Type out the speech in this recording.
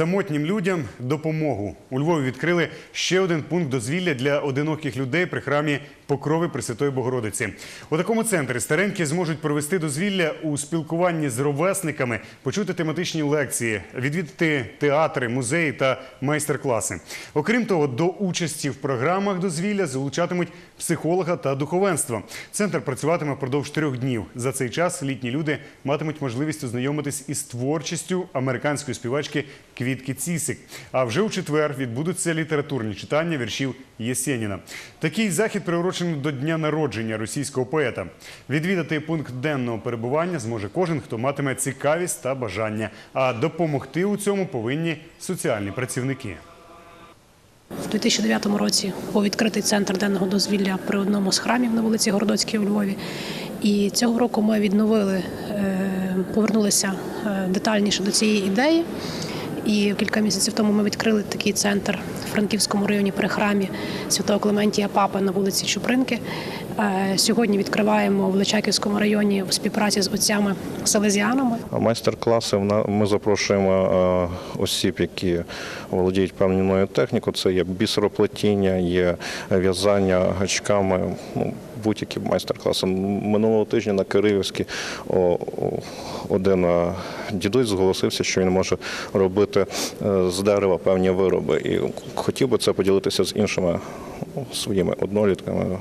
Самотнім людям допомогу. У Львові відкрили ще один пункт дозвілля для одиноких людей при храмі Покрови Пресвятої Богородиці. У такому центрі старенькі зможуть провести дозвілля у спілкуванні з ровесниками, почути тематичні лекції, відвідати театри, музеї та майстер-класи. Окрім того, до участі в програмах дозвілля залучатимуть психолога та духовенство. Центр працюватиме впродовж трьох днів. За цей час літні люди матимуть можливість ознайомитись із творчістю американської співачки Квітки Цісик. А вже у четвер відбудуться літературні читання віршів Єсеніна. Такий захід приурочений до дня народження російського поета. Відвідати пункт денного перебування зможе кожен, хто матиме цікавість та бажання. А допомогти у цьому повинні соціальні працівники. У 2009 році був відкритий центр денного дозвілля при одному з храмів на вулиці Городоцькій у Львові. І цього року ми відновили, е, повернулися е, детальніше до цієї ідеї. І кілька місяців тому ми відкрили такий центр в Франківському районі при храмі Святого Клементія Папи на вулиці Чупринки. Е, Сьогодні відкриваємо в Личаківському районі в співпраці з отцями Селезіанами. Майстер-класи ми запрошуємо е, осіб, які володіють певною технікою. Це є бісероплетіння, є в'язання гачками. Ну, будь-які майстер-класи. Минулого тижня на о, один е, дідусь зголосився, що він може робити з дерева певні вироби. І хотів би це поділитися з іншими ну, своїми однолітками.